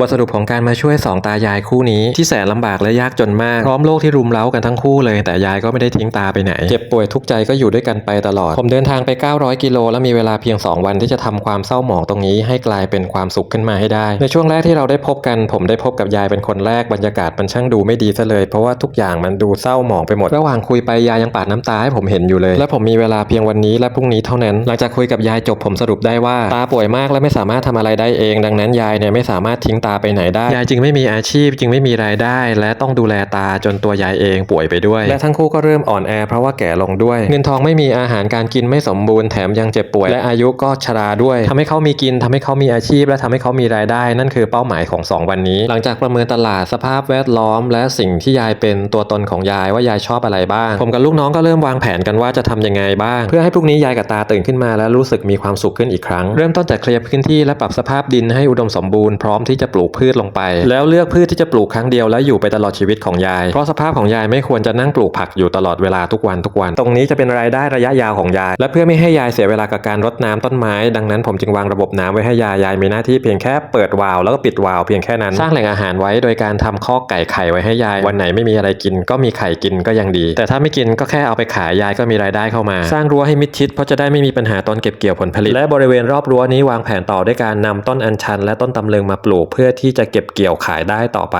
บทสรุปของการมาช่วยสองตายายคู่นี้ที่แสนลำบากและยากจนมาก พร้อมโลกที่รุมเร้ากันทั้งคู่เลยแต่ยายก็ไม่ได้ทิ้งตาไปไหน เจ็บป่วยทุกใจก็อยู่ด้วยกันไปตลอด ผมเดินทางไป 900 กิโลและมีเวลาเพียง 2 วันที่จะทำความเศร้าหมองตรงนี้ให้กลายเป็นความสุขขึ้นมาให้ได้ ในช่วงแรกที่เราได้พบกัน ผมได้พบกับยายเป็นคนแรกบรรยากาศมันช่างดูไม่ดีซะเลย เพราะว่าทุกอย่างมันดูเศร้าหมองไปหมดระหว่างคุยไปยายยังปาดน้ำตาให้ผมเห็นอยู่เลย และผมมีเวลาเพียงวันนี้และพรุ่งนี้เท่านั้น หลังจากคุยกับยายจบผมสรุปได้ว่าตาป่วยมากและไม่สามารถทำอะไรได้เอง ดังนั้นยายเนี่ยไม่สามารถทิ้งตาไปไหนได้ ยายจึงไม่มีอาชีพจึงไม่มีรายได้ และต้องดูแลตาจนตัวยายเองป่วยไปด้วย และทั้งคู่ก็เริ่มอ่อนแอเพราะว่าแก่ลงด้วย เงินทองไม่มีอาหารการกินไม่สมบูรณ์แถมยังเจ็บป่วย และอายุก็ชราด้วยทำให้เขามีกินทำให้เขามีอาชีพ และทำให้เขามีรายได้ นั่นคือเป้าหมายของ 2 วันนี้ หลังจากประเมินตลาดสภาพแวดล้อม และสิ่งที่ยายเป็นตัวตนของยายว่ายายชอบอะไรบ้าง ผมกับลูกน้องก็เริ่มวางแผนกันว่าจะทำยังไงบ้าง เพื่อให้พรุ่งนี้ยายกับตาตื่นขึ้นมาและรู้สึกมีความสุขขึ้นอีกครั้ง เริ่มต้นจากเคลียร์พื้นที่และปรับสภาพดินให้อุดมสมบูรณ์พร้อมที่จะปลูกพืชลงไป แล้วเลือกพืชที่จะปลูกครั้งเดียวและอยู่ไปตลอดชีวิตของยาย เพราะสภาพของยายไม่ควรจะนั่งปลูกผักอยู่ตลอดเวลาทุกวันทุกวัน ตรงนี้จะเป็นรายได้ระยะยาวของยาย และเพื่อไม่ให้ยายเสียเวลากับการรดน้ำต้นไม้ ดังนั้นผมจึงวางระบบน้ำไว้ให้ยายยายมีหน้าที่เพียงแค่เปิดวาล์วแล้วก็ปิดวาล์วเพียงแค่นั้นสร้างแหล่งอาหารไว้โดยการทำข้อกไก่ไข่ไว้ให้ยาย วันไหนไม่มีอะไรกิน ก็มีไข่กินก็ยังดี แต่ถ้าไม่กินก็แค่เอาไปขายยายก็มีรายได้เข้ามา สร้างรั้วให้มิดชิดเพราะจะได้ไม่มีปัญหาตอนเก็บเกี่ยวผลผลิต และบริเวณรอบรั้วนี้วางแผนต่อด้วยการนำต้นอัญชันและต้นตำลึงมาปลูกเพื่อื่อที่จะเก็บเกี่ยวขายได้ต่อไป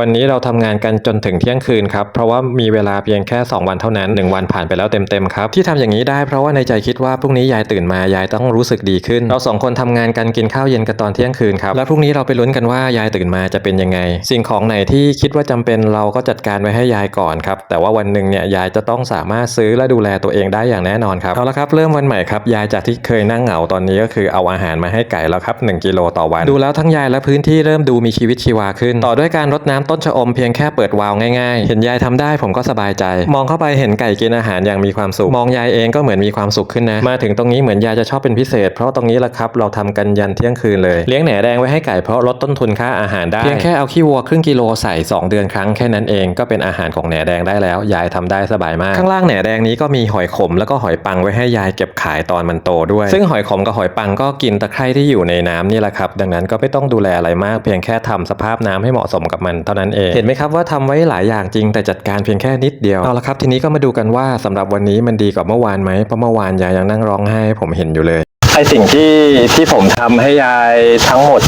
วันนี้เราทำงานกันจนถึงเที่ยงคืนครับ เพราะว่ามีเวลาเพียงแค่ 2 วันเท่านั้น 1 วันผ่านไปแล้วเต็มๆครับ ที่ทำอย่างนี้ได้เพราะว่าในใจคิดว่าพรุ่งนี้ยายตื่นมายายต้องรู้สึกดีขึ้น เราสองคนทำงานกันกินข้าวเย็นกันตอนเที่ยงคืนครับ และพรุ่งนี้เราไปลุ้นกันว่ายายตื่นมาจะเป็นยังไง สิ่งของไหนที่คิดว่าจำเป็นเราก็จัดการไว้ให้ยายก่อนครับ แต่ว่าวันหนึ่งเนี่ยยายจะต้องสามารถซื้อและดูแลตัวเองได้อย่างแน่นอนครับ เอาละครับเริ่มวันใหม่ครับ ยายจากที่เคยนั่งเหงาตอนนี้ก็คือเอาอาหารมาให้ไก่แล้วครับ1กิโลต่อวัน ดูแล้วทั้งยายและพื้นที่เริ่มดูมีชีวิตชีวาขึ้น ต่อด้วยการรดน้ำต้นชะอมเพียงแค่เปิดวาล์วง่ายๆ เห็นยายทำได้ผมก็สบายใจ มองเข้าไปเห็นไก่กินอาหารอย่างมีความสุข มองยายเองก็เหมือนมีความสุขขึ้นนะ มาถึงตรงนี้เหมือนยายจะชอบเป็นพิเศษ เพราะตรงนี้แหละครับเราทำกันยันเที่ยงคืนเลย เลี้ยงแหนแดงไว้ให้ไก่เพราะลดต้นทุนค่าอาหารได้ เพียงแค่เอาขี้วัวครึ่งกิโลใส่ 2 เดือนครั้งแค่นั้นเองก็เป็นอาหารของแหนแดงได้แล้ว ยายทำได้สบายมาก ข้างล่างแหนแดงนี้ก็มีหอยขมแล้วก็หอยปังไว้ให้ยายเก็บขายตอนมันโตด้วย ซึ่งหอยขมกับหอยปังก็กินตะไคร่ที่อยู่ในน้ำนี่แหละครับดังนั้นก็ไม่ต้องดูแลอะไรมากเพียงแค่ทำสภาพน้ำให้เหมาะสมกับมันเท่านั้นเอง เห็นไหมครับว่าทำไว้หลายอย่างจริงแต่จัดการเพียงแค่นิดเดียว เอาละครับทีนี้ก็มาดูกันว่าสำหรับวันนี้มันดีกว่าเมื่อวานไหมเพราะเมื่อวานยายยังนั่งร้องไห้ให้ผมเห็นอยู่เลยไอสิ่งที่ที่ผมทำให้ยายทั้งหมด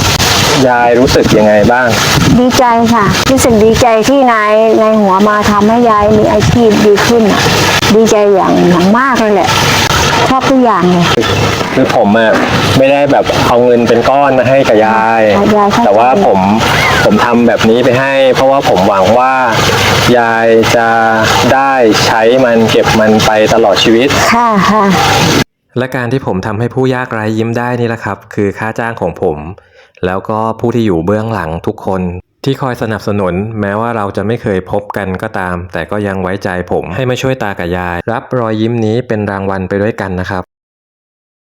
ยายรู้สึกยังไงบ้าง ดีใจค่ะ รู้สึกดีใจที่นายนายหัวมาทำให้ยายมีอาชีพดีขึ้นอะดีใจอย่างอย่างมากเลยแหละชอบทุกอย่างเลย คือผมอะไม่ได้แบบเอาเงินเป็นก้อนมาให้กับยายค่ะยายเข้าใจ แต่ว่าผมผมทำแบบนี้ไปให้ เพราะว่าผมหวังว่า ยายจะได้ใช้มันเก็บมันไปตลอดชีวิต ค่ะค่ะ และการที่ผมทำให้ผู้ยากไร้ยิ้มได้นี่แหละครับ คือค่าจ้างของผม แล้วก็ผู้ที่อยู่เบื้องหลังทุกคน ที่คอยสนับสนุน แม้ว่าเราจะไม่เคยพบกันก็ตาม แต่ก็ยังไว้ใจผมให้มาช่วยตากับยาย รับรอยยิ้มนี้เป็นรางวัลไปด้วยกันนะครับ